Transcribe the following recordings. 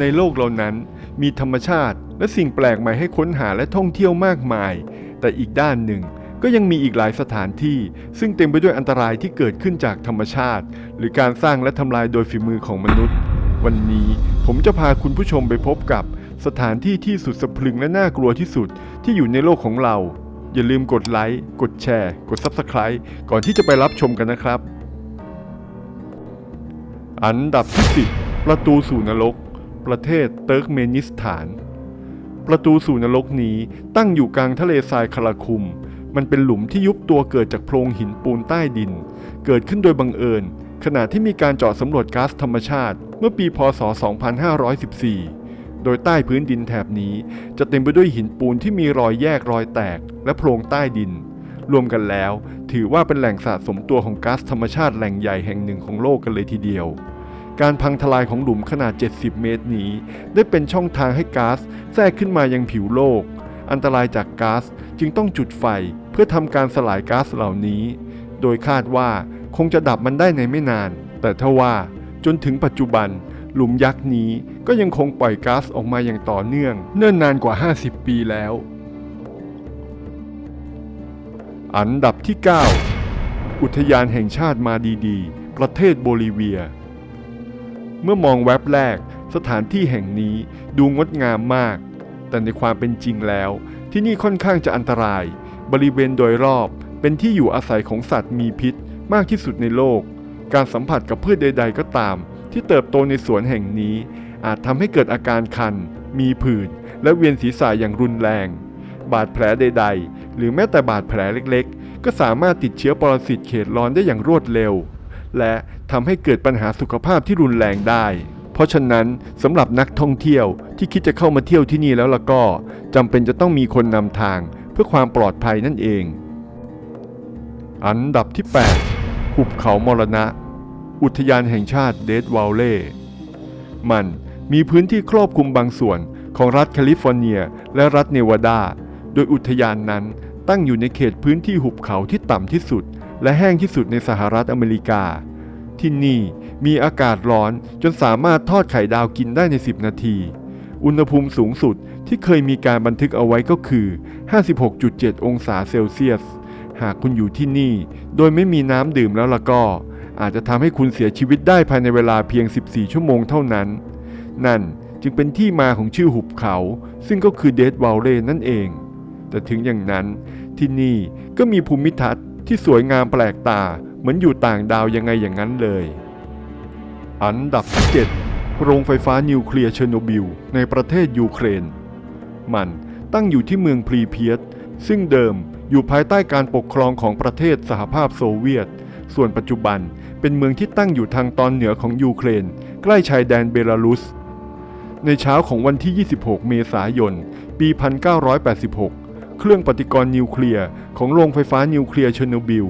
ในโลกเหล่านั้น มีธรรมชาติและสิ่งแปลกใหม่ให้ค้นหาและท่องเที่ยวมากมาย แต่อีกด้านหนึ่งก็ยังมีอีกหลายสถานที่ ซึ่งเต็มไปด้วยอันตรายที่เกิดขึ้นจากธรรมชาติ หรือการสร้างและทำลายโดยฝีมือของมนุษย์ วันนี้ผมจะพาคุณผู้ชมไปพบกับสถานที่ที่สุดสะพรึงและน่ากลัวที่สุดที่อยู่ในโลกของเรา อย่าลืมกดไลค์ กดแชร์ กด Subscribe ก่อนที่จะไปรับชมกันนะครับ อันดับที่10ประตูสู่นรก ประเทศเติร์กเมนิสถาน ประตูสู่นรกนี้ตั้งอยู่กลางทะเลทรายคาราคุม มันเป็นหลุมที่ยุบตัวเกิดจากโพรงหินปูนใต้ดิน เกิดขึ้นโดยบังเอิญ ขณะที่มีการเจาะสำรวจก๊าซธรรมชาติ เมื่อปีพศ 2514 โดยใต้พื้นดินแถบนี้ จะเต็มไปด้วยหินปูนที่มีรอยแยกรอยแตก และโพรงใต้ดิน รวมกันแล้ว ถือว่าเป็นแหล่งสะสมตัวของก๊าซธรรมชาติแหล่งใหญ่แห่งหนึ่งของโลกกันเลยทีเดียว การพังทลายของหลุมขนาด 70 เมตรนี้ ได้เป็นช่องทางให้ก๊าซแทรกขึ้นมายังผิวโลก อันตรายจากก๊าซจึงต้องจุดไฟเพื่อทำการสลายก๊าซเหล่านี้ โดยคาดว่าคงจะดับมันได้ในไม่นาน แต่ทว่าจนถึงปัจจุบัน หลุมยักษ์นี้ก็ยังคงปล่อยก๊าซออกมาอย่างต่อเนื่อง เนิ่นนานกว่า 50 ปีแล้ว อันดับที่ 9 อุทยานแห่งชาติมาดีดี ประเทศโบลิเวีย เมื่อมองแว็บแรก สถานที่แห่งนี้ดูงดงามมาก แต่ในความเป็นจริงแล้ว ที่นี่ค่อนข้างจะอันตราย บริเวณโดยรอบเป็นที่อยู่อาศัยของสัตว์มีพิษมากที่สุดในโลก การสัมผัสกับพืชใด ๆ ก็ตาม ที่เติบโตในสวนแห่งนี้ อาจทำให้เกิดอาการคัน มีผื่นและเวียนศีรษะอย่างรุนแรง บาดแผลใด ๆ หรือแม้แต่บาดแผลเล็กๆ ก็สามารถติดเชื้อปรสิตเขตร้อนได้อย่างรวดเร็ว และทำให้เกิดปัญหาสุขภาพที่รุนแรงได้ เพราะฉะนั้นสำหรับนักท่องเที่ยวที่คิดจะเข้ามาเที่ยวที่นี่แล้วล่ะก็จำเป็นจะต้องมีคนนำทางเพื่อความปลอดภัยนั่นเอง อันดับที่ 8 หุบเขามรณะ อุทยานแห่งชาติเดดวาลเล่มันมีพื้นที่ครอบคลุมบางส่วนของรัฐแคลิฟอร์เนีย และรัฐเนวาดา โดยอุทยานนั้นตั้งอยู่ในเขตพื้นที่หุบเขาที่ต่ำที่สุด และแห้งที่สุดในสหรัฐอเมริกา ที่นี่มีอากาศร้อนจนสามารถทอดไข่ดาวกินได้ใน 10 นาที อุณหภูมิสูงสุดที่เคยมีการบันทึกเอาไว้ก็คือ 56.7 องศาเซลเซียส หากคุณอยู่ที่นี่ โดยไม่มีน้ำดื่มแล้วล่ะก็ อาจจะทำให้คุณเสียชีวิตได้ภายในเวลาเพียง 14 ชั่วโมงเท่านั้น นั่นจึงเป็นที่มาของชื่อหุบเขา ซึ่งก็คือเดดวาลเล่นั่นเอง แต่ถึงอย่างนั้นที่นี่ก็มีภูมิทัศน์ที่สวยงามแปลกตา มือนอยู่ต่างดาวยังไงอย่างนั้นเลย อันดับที่7โรงไฟฟ้านิวเคลียร์เชอร์โนบิลในประเทศยูเครน มันตั้งอยู่ที่เมืองพรีเพียตซึ่งเดิมอยู่ภายใต้การปกครองของประเทศสหภาพโซเวียต ส่วนปัจจุบันเป็นเมืองที่ตั้งอยู่ทางตอนเหนือของยูเครน ใกล้ชายแดนเบลารุส ในเช้าของวันที่ 26 เมษายน ปี 1986 เครื่องปฏิกรณ์นิวเคลียร์ของโรงไฟฟ้านิวเคลียร์เชอร์โนบิล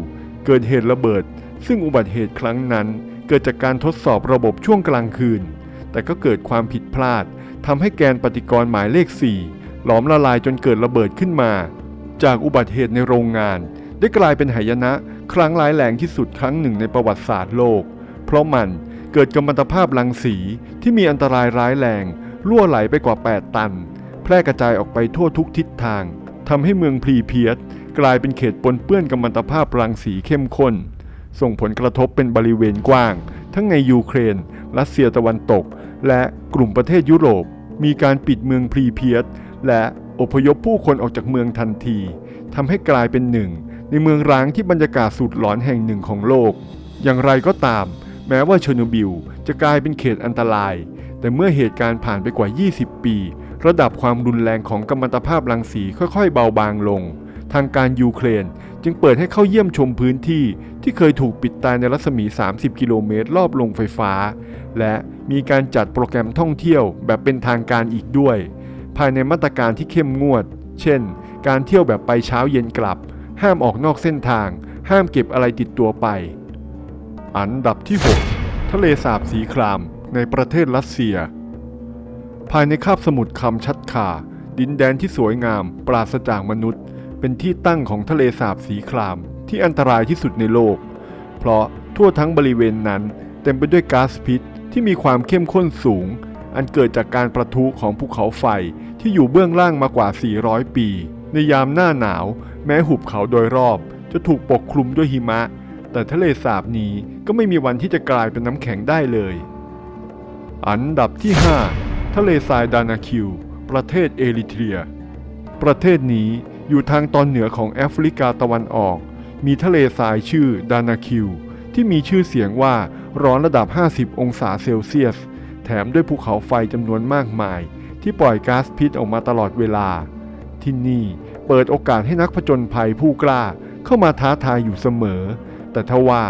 เกิดเหตุระเบิด ซึ่งอุบัติเหตุครั้งนั้นเกิดจากการทดสอบระบบช่วงกลางคืน แต่ก็เกิดความผิดพลาดทำให้แกนปฏิกรณ์หมายเลข 4 หลอมละลายจนเกิดระเบิดขึ้นมา จากอุบัติเหตุในโรงงาน ได้กลายเป็นหายนะ ครั้งร้ายแรงที่สุดครั้งหนึ่งในประวัติศาสตร์โลก เพราะมันเกิดกัมมันตภาพรังสีที่มีอันตรายร้ายแรงรั่วไหลไปกว่า 8 ตัน แพร่กระจายออกไปทั่วทุกทิศทาง ทำให้เมืองพรีเพียตกลายเป็นเขตปนเปื้อนกัมมันตภาพรังสีเข้มข้น ส่งผลกระทบเป็นบริเวณกว้าง ทั้งในยูเครน รัสเซียตะวันตก และกลุ่มประเทศยุโรป มีการปิดเมืองพรีเพียตและอพยพผู้คนออกจากเมืองทันทีทำให้กลายเป็นหนึ่ง ในเมืองร้างที่บรรยากาศสุดหลอนแห่งหนึ่งของโลก อย่างไรก็ตาม แม้ว่าเชอร์โนบิลจะกลายเป็นเขตอันตราย แต่เมื่อเหตุการณ์ผ่านไปกว่า 20 ปี ระดับความรุนแรงของกัมมันตภาพรังสีค่อยๆ เบาบางลง ทางการยูเครนจึงเปิดให้เข้าเยี่ยมชมพื้นที่ที่เคยถูกปิดตายในรัศมี 30 กิโลเมตรรอบโรงไฟฟ้า และมีการจัดโปรแกรมท่องเที่ยวแบบเป็นทางการอีกด้วย ภายในมาตรการที่เข้มงวด เช่น การเที่ยวแบบไปเช้าเย็นกลับ ห้ามออกนอกเส้นทาง ห้ามเก็บอะไรติดตัวไป อันดับที่ 6 ทะเลสาบสีครามในประเทศรัสเซีย ภายในคาบสมุทรคำชัดคาดินแดนที่สวยงาม ปราศจากมนุษย์ เป็นที่ตั้งของทะเลสาบสีคราม ที่อันตรายที่สุดในโลก เพราะทั่วทั้งบริเวณนั้น เต็มไปด้วยก๊าซพิษที่มีความเข้มข้นสูง อันเกิดจากการประทุของภูเขาไฟที่อยู่เบื้องล่างมากว่า 400 ปี ในยามหน้าหนาว แม้หุบเขาโดยรอบ จะถูกปกคลุมด้วยหิมะ แต่ทะเลสาบนี้ก็ไม่มีวันที่จะกลายเป็นน้ำแข็งได้เลย อันดับที่ 5 ทะเลทรายดานาคิว ประเทศเอริเทรีย ประเทศนี้อยู่ทางตอนเหนือของแอฟริกาตะวันออก มีทะเลทรายชื่อดานาคิว ที่มีชื่อเสียงว่าร้อนระดับ 50 องศาเซลเซียส แถมด้วยภูเขาไฟจำนวนมากมาย ที่ปล่อยก๊าซพิษออกมาตลอดเวลา ที่นี่เปิดโอกาสให้นักผจญภัยผู้กล้าเข้ามาท้าทายอยู่เสมอ แต่ทว่า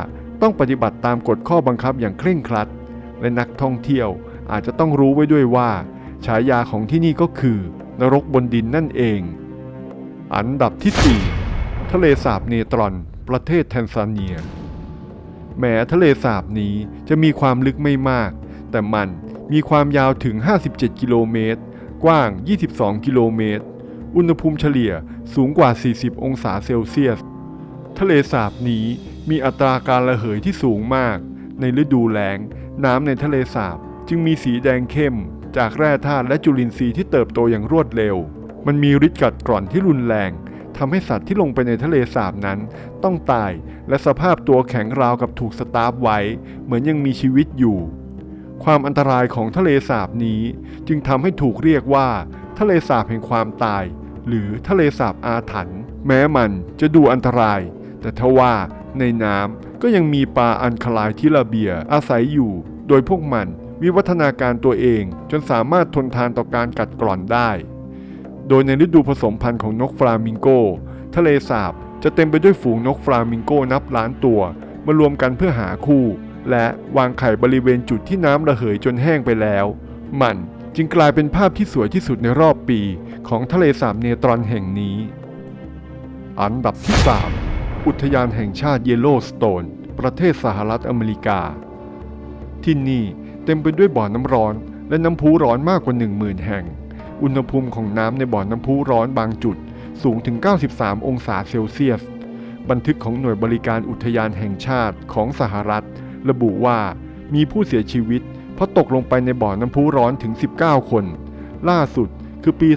ต้องปฏิบัติตามกฎข้อบังคับอย่างเคร่งครัด และนักท่องเที่ยว อาจจะต้องรู้ไว้ด้วยว่า ฉายาของที่นี่ก็คือ นรกบนดินนั่นเอง อันดับที่ 4 ทะเลสาบเนตรอน ประเทศแทนซาเนีย แม้ทะเลสาบนี้จะมีความลึกไม่มาก แต่มันมีความยาวถึง 57 กิโลเมตร กว้าง 22 กิโลเมตร อุณหภูมิเฉลี่ยสูงกว่า 40 องศาเซลเซียส ทะเลสาบนี้มีอัตราการระเหยที่สูงมาก ในฤดูแล้ง น้ำในทะเลสาบ จึงมีสีแดงเข้ม จากแร่ธาตุและจุลินทรีย์ที่เติบโตอย่างรวดเร็ว มันมีฤทธิ์กัดกร่อนที่รุนแรงทำให้สัตว์ที่ลงไปในทะเลสาบนั้น ต้องตายและสภาพตัวแข็งราวกับถูกสตาร์ฟไว้ เหมือนยังมีชีวิตอยู่ ความอันตรายของทะเลสาบนี้ จึงทำให้ถูกเรียกว่า ทะเลสาบแห่งความตาย หรือทะเลสาบอาถรรพ์แม้มันจะดูอันตราย แต่ทว่าในน้ำก็ยังมีปลาอันคลายทิลาเบียอาศัยอยู่ โดยพวกมัน วิวัฒนาการตัวเองจนสามารถทนทานต่อการกัดกร่อนได้ โดยในฤดูผสมพันธุ์ของนกฟลามิงโก ทะเลสาบจะเต็มไปด้วยฝูงนกฟลามิงโกนับล้านตัว มารวมกันเพื่อหาคู่ และวางไข่บริเวณจุดที่น้ำระเหยจนแห้งไปแล้ว มันจึงกลายเป็นภาพที่สวยที่สุดในรอบปี ของทะเลสาบเนตรอนแห่งนี้ อันดับที่3อุทยานแห่งชาติเยลโลสโตน ประเทศสหรัฐอเมริกา ที่นี่ เต็มไปด้วยบ่อน้ำร้อน และน้ำพุร้อนมากกว่า 10,000 แห่ง อุณหภูมิของน้ำในบ่อน้ำพุร้อนบางจุด สูงถึง 93 องศาเซลเซียส บันทึกของหน่วยบริการอุทยานแห่งชาติของสหรัฐ ระบุว่ามีผู้เสียชีวิตเพราะตกลงไปในบ่อน้ำพุร้อนถึง 19 คน ล่าสุดคือปี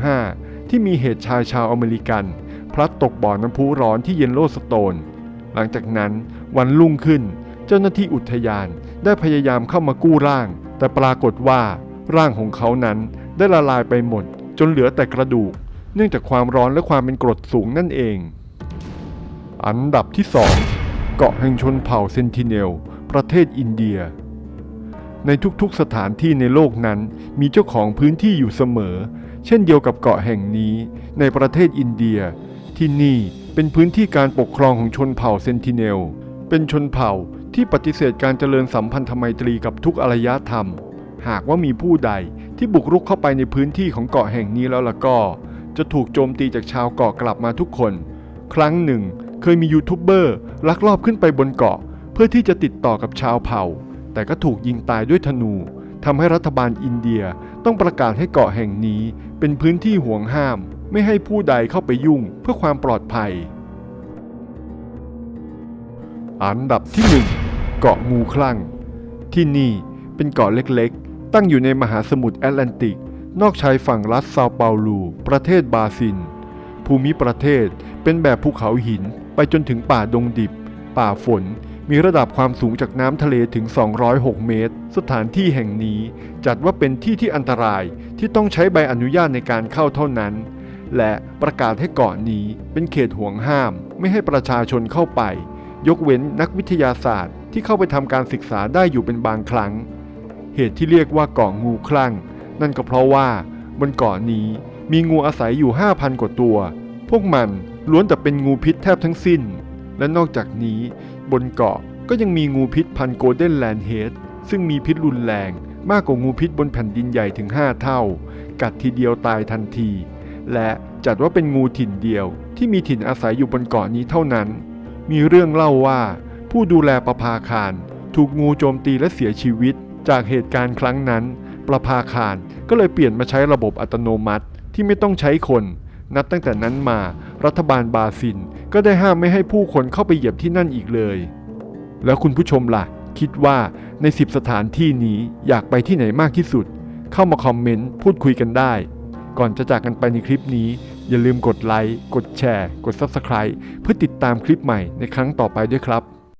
2015 ที่มีเหตุชายชาวอเมริกัน พลัดตกบ่อน้ำพุร้อนที่เยนโลสโตน หลังจากนั้นวันรุ่งขึ้น เจ้าหน้าที่อุทยานได้พยายามเข้ามากู้ร่าง แต่ปรากฏว่าร่างของเขานั้นได้ละลายไปหมด จนเหลือแต่กระดูก เนื่องจากความร้อนและความเป็นกรดสูงนั่นเอง อันดับที่ 2 เกาะแห่งชนเผ่าเซนติเนล ประเทศอินเดีย ในทุกๆสถานที่ในโลกนั้นมีเจ้าของพื้นที่อยู่เสมอ เช่นเดียวกับเกาะแห่งนี้ ในประเทศอินเดีย ที่นี่เป็นพื้นที่การปกครองของชนเผ่าเซนติเนล เป็นชนเผ่า ที่ปฏิเสธการเจริญสัมพันธไมตรีกับทุกอารยธรรม หากว่ามีผู้ใดที่บุกรุกเข้าไปในพื้นที่ของเกาะแห่งนี้แล้วล่ะก็ จะถูกโจมตีจากชาวเกาะกลับมาทุกคน ครั้งหนึ่ง เคยมียูทูบเบอร์ลักลอบขึ้นไปบนเกาะ เพื่อที่จะติดต่อกับชาวเผ่า แต่ก็ถูกยิงตายด้วยธนูทำให้รัฐบาลอินเดียต้องประกาศให้เกาะแห่งนี้ เป็นพื้นที่ห่วงห้าม ไม่ให้ผู้ใดเข้าไปยุ่งเพื่อความปลอดภัย อันดับที่ 1 เกาะงูคลั่ง ที่นี่เป็นเกาะเล็กๆ ตั้งอยู่ในมหาสมุทรแอตแลนติก นอกชายฝั่งรัฐซาเปาลู ประเทศบราซิล ภูมิประเทศเป็นแบบภูเขาหินไปจนถึงป่าดงดิบ ป่าฝนมีระดับความสูงจากน้ำทะเลถึง 206 เมตร สถานที่แห่งนี้จัดว่าเป็นที่ที่อันตรายที่ต้องใช้ใบอนุญาตในการเข้าเท่านั้น และประกาศให้เกาะนี้เป็นเขตห่วงห้าม ไม่ให้ประชาชนเข้าไป ยกเว้นนักวิทยาศาสตร์ ที่เข้าไปทำการศึกษาได้อยู่เป็นบางครั้ง เหตุที่เรียกว่าเกาะงูคลั่ง นั่นก็เพราะว่าบนเกาะนี้มีงูอาศัยอยู่ 5,000 กว่าตัว พวกมันล้วนแต่เป็นงูพิษแทบทั้งสิ้น และนอกจากนี้บนเกาะก็ยังมีงูพิษพันโกลเด้นแลนเฮดซึ่งมีพิษรุนแรงมากกว่างูพิษบนแผ่นดินใหญ่ถึง 5 เท่า กัดทีเดียวตายทันที และจัดว่าเป็นงูถิ่นเดียวที่มีถิ่นอาศัยอยู่บนเกาะนี้เท่านั้น มีเรื่องเล่าว่า ผู้ดูแลประภาคาร ถูกงูโจมตีและเสียชีวิต จากเหตุการณ์ครั้งนั้น ประภาคารก็เลยเปลี่ยนมาใช้ระบบอัตโนมัติที่ไม่ต้องใช้คน นับตั้งแต่นั้นมา รัฐบาลบาซิลก็ได้ห้ามไม่ให้ผู้คนเข้าไปเหยียบที่นั่นอีกเลย แล้วคุณผู้ชมล่ะ คิดว่าใน 10 สถานที่นี้อยากไปที่ไหนมากที่สุด เข้ามาคอมเมนต์พูดคุยกันได้ ก่อนจะจากกันไปในคลิปนี้อย่าลืมกดไลค์ กดแชร์ กด Subscribe เพื่อติดตามคลิปใหม่ในครั้งต่อไปด้วยครับ